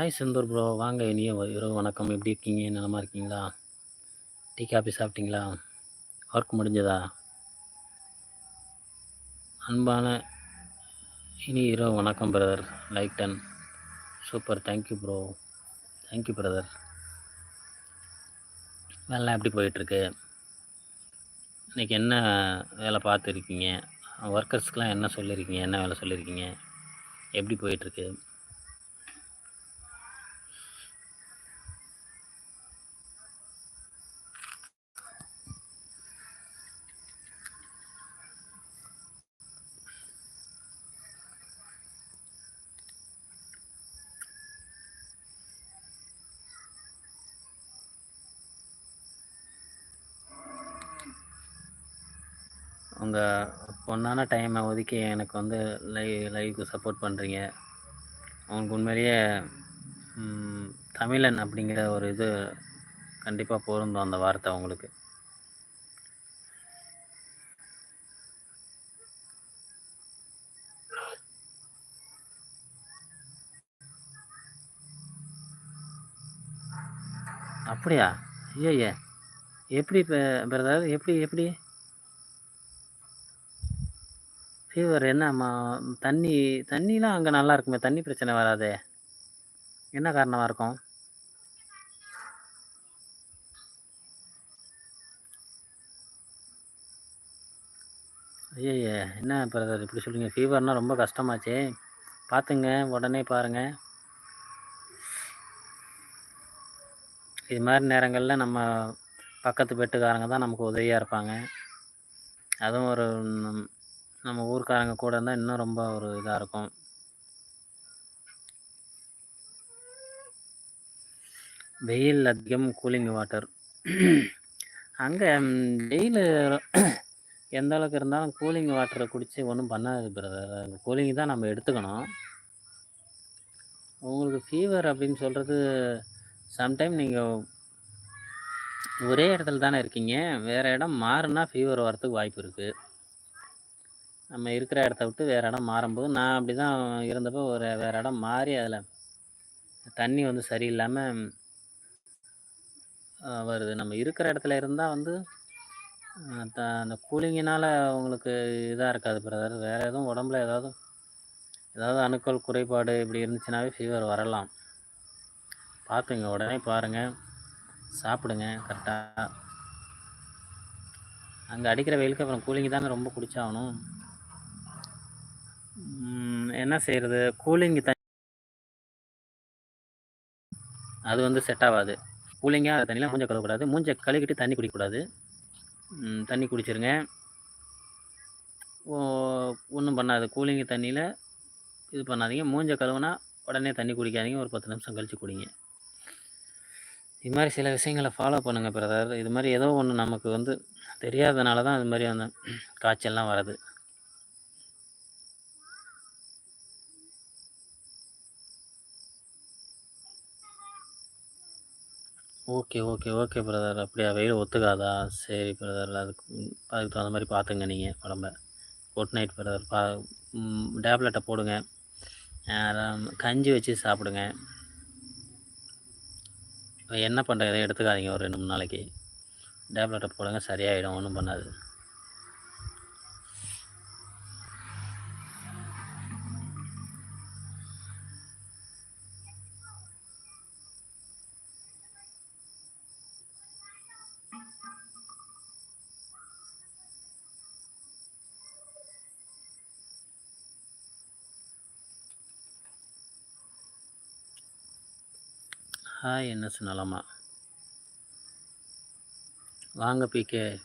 Hi Senthur bro. வாங்க இனிய இரவு வணக்கம். எப்படி இருக்கீங்க? நலமா இருக்கீங்களா? டீ காபி சாப்பிட்டீங்களா? ஒர்க் முடிஞ்சதா? அன்பான இனி இரவு வணக்கம் brother lighten super thank you bro thank you brother வேலைலாம் எப்படி போயிட்டுருக்கு? இன்றைக்கி என்ன வேலை பார்த்துருக்கீங்க? ஒர்க்கர்ஸ்க்கெலாம் என்ன சொல்லியிருக்கீங்க என்ன வேலை சொல்லியிருக்கீங்க எப்படி போயிட்டுருக்கு? உங்கள் பொண்ணான டைமை ஒதுக்கி எனக்கு வந்து லைவ் லைவுக்கு சப்போர்ட் பண்ணுறீங்க உங்களுக்கு உண்மையிலேயே தமிழன் அப்படிங்கிற ஒரு இது கண்டிப்பாக பொருந்தும் அந்த வார்த்தை உங்களுக்கு அப்படியா? ஐயய்ய. எப்படி பிரதர் எப்படி எப்படி? ஃபீவர் என்னம்மா தண்ணி தண்ணிலாம் அங்கே நல்லா இருக்குமே. தண்ணி பிரச்சனை வராதே. என்ன காரணமாக இருக்கும்? ஐயய்ய என்ன பிரதர் இப்படி சொல்லுங்க ஃபீவர்னால் ரொம்ப கஷ்டமாச்சே. பார்த்துங்க உடனே பாருங்கள் இது மாதிரி நேரங்களில் நம்ம பக்கத்து பெட்டுக்காரங்க தான் நமக்கு உதவியாக இருப்பாங்க. அதுவும் ஒரு நம்ம ஊர்க்காரங்க கூட இருந்தால் இன்னும் ரொம்ப ஒரு இதாக இருக்கும். வெயில் அதிகம் கூலிங் வாட்டர் அங்கே வெயில் எந்த அளவுக்கு இருந்தாலும் கூலிங் வாட்டரை குடித்து ஒன்றும் பண்ணாது பிரதர் கூலிங் தான் நம்ம எடுத்துக்கணும். உங்களுக்கு ஃபீவர் அப்படின்னு சொல்கிறது சம்டைம் நீங்கள் ஒரே இடத்துல தானே இருக்கீங்க. வேறு இடம் மாறுனா ஃபீவர் வரத்துக்கு வாய்ப்பு இருக்குது நம்ம இருக்கிற இடத்த விட்டு வேறு இடம் மாறும்போது நான் அப்படி தான் இருந்தப்போ ஒரு வேறு இடம் மாறி அதில் தண்ணி வந்து சரியில்லாமல் வருது. நம்ம இருக்கிற இடத்துல இருந்தால் வந்து த அந்த கூலிங்கினால் உங்களுக்கு இதாக இருக்காது பிரதர் வேறு எதுவும் உடம்புல ஏதாவது ஏதாவது அணுக்கள் குறைபாடு இப்படி இருந்துச்சுனாவே ஃபீவர் வரலாம். பார்த்துங்க. உடனே பாருங்கள் சாப்பிடுங்க. கரெக்டாக அங்கே அடிக்கிற வெயிலுக்கு அப்புறம் கூலிங் தானே ரொம்ப குடிச்சாகணும். என்ன செய்கிறது கூலிங் தண்ணி அது வந்து செட் ஆகாது. கூலிங்காக தண்ணியில் மூஞ்ச கழுவக்கூடாது. மூஞ்சை கழுவிட்டு தண்ணி குடிக்கக்கூடாது. தண்ணி குடிச்சிருங்க. ஒன்றும் பண்ணாது. கூலிங் தண்ணியில் இது பண்ணாதீங்க. மூஞ்ச கழுவுனா உடனே தண்ணி குடிக்காதீங்க. ஒரு பத்து நிமிஷம் கழித்து குடிங்க. இது மாதிரி சில விஷயங்களை ஃபாலோ பண்ணுங்கள் பிரதர் இது மாதிரி ஏதோ ஒன்று நமக்கு வந்து தெரியாதனால தான் இது மாதிரி அந்த காய்ச்சல்லாம் வர்றது. ஓகே ஓகே ஓகே பிரதர் அப்படியா? வெயில் ஒத்துக்காதா? சரி பிரதர் அதுக்கு அதுக்கு தகுந்த மாதிரி பார்த்துங்க நீங்கள் உடம்ப. குட் நைட் பிரதர் பா டேப்லெட்டை போடுங்க. கஞ்சி வச்சு சாப்பிடுங்க. என்ன பண்ணுறது எடுத்துக்காதீங்க ஒரு ரெண்டு மூணு நாளைக்கு. டேப்லெட்டை போடுங்க. சரியாயிடும். ஒன்றும் பண்ணாது. ஹாய் என்ன சொன்னலாமா? வாங்க பிகே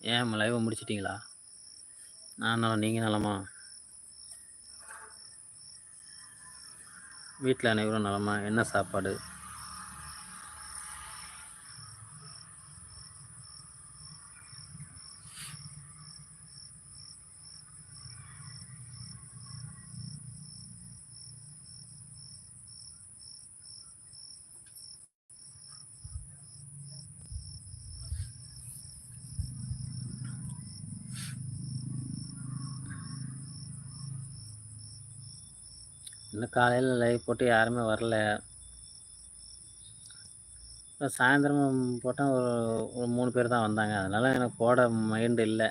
ஏன் லைவை முடிச்சிட்டிங்களா? நான் நலம் நீங்கள் நலமா வீட்டில் அனைவரும் நலமா? என்ன சாப்பாடு? இன்னும் காலையில் லைவ் போட்டு யாருமே வரல. இப்போ சாயந்தரம் போட்டால் ஒரு ஒரு மூணு பேர் தான் வந்தாங்க. அதனால் எனக்கு போட மைண்டு இல்லை.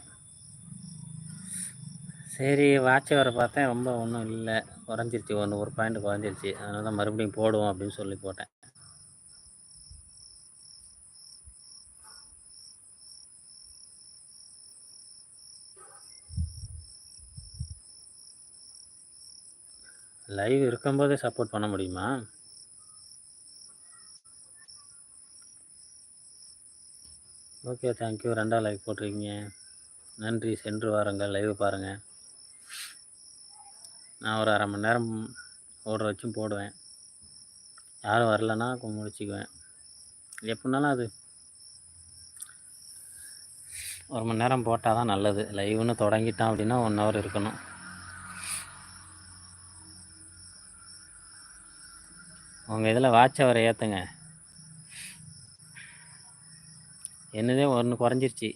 சரி வாட்ச் வர பார்த்தேன். ரொம்ப ஒன்றும் இல்லை. குறைஞ்சிருச்சு ஒன்று ஒரு பாயிண்ட் குறைஞ்சிருச்சு. அதனால தான் மறுபடியும் போடுவோம் அப்படின்னு சொல்லி போட்டேன். லைவ் இருக்கும்போதே சப்போர்ட் பண்ண முடியுமா? ஓகே தேங்க்யூ ரெண்டா லைவ் போட்டிருக்கீங்க. நன்றி. சென்று வாருங்கள் லைவ் பாருங்கள் நான் ஒரு அரை மணி நேரம் ஓடுற வச்சும் போடுவேன். யாரும் வரலன்னா முடிச்சுக்குவேன். எப்படினாலும் அது ஒரு மணி நேரம் போட்டால் தான் நல்லது லைவ்னு தொடங்கிட்டான் அப்படின்னா ஒன் ஹவர் இருக்கணும். உங்கள் இதில் வாட்ச் அவரை ஏற்றுங்க என்னதே ஒன்று குறைஞ்சிருச்சு.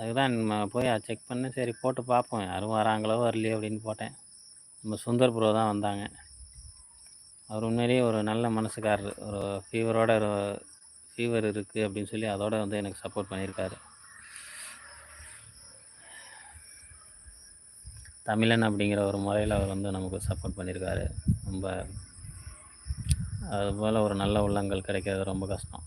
அதுதான் நம்ம போய் செக் பண்ணேன் சரி போட்டு பார்ப்போம். யாரும் வராங்களோ வரலையோ அப்படின்னு போட்டேன். நம்ம சுந்தர் ப்ரோ தான் வந்தாங்க. அவர் உண்மையிலேயே ஒரு நல்ல மனசுக்காரர். ஒரு ஃபீவரோட ஒரு ஃபீவர் இருக்குது அப்படின்னு சொல்லி அதோட வந்து எனக்கு சப்போர்ட் பண்ணியிருக்காரு. தமிழன் அப்படிங்கிற ஒரு முறையில் அவர் வந்து நமக்கு சப்போர்ட் பண்ணியிருக்காரு. ரொம்ப அதுபோல் ஒரு நல்ல உள்ளங்கள் கிடைக்கிறது ரொம்ப கஷ்டம்.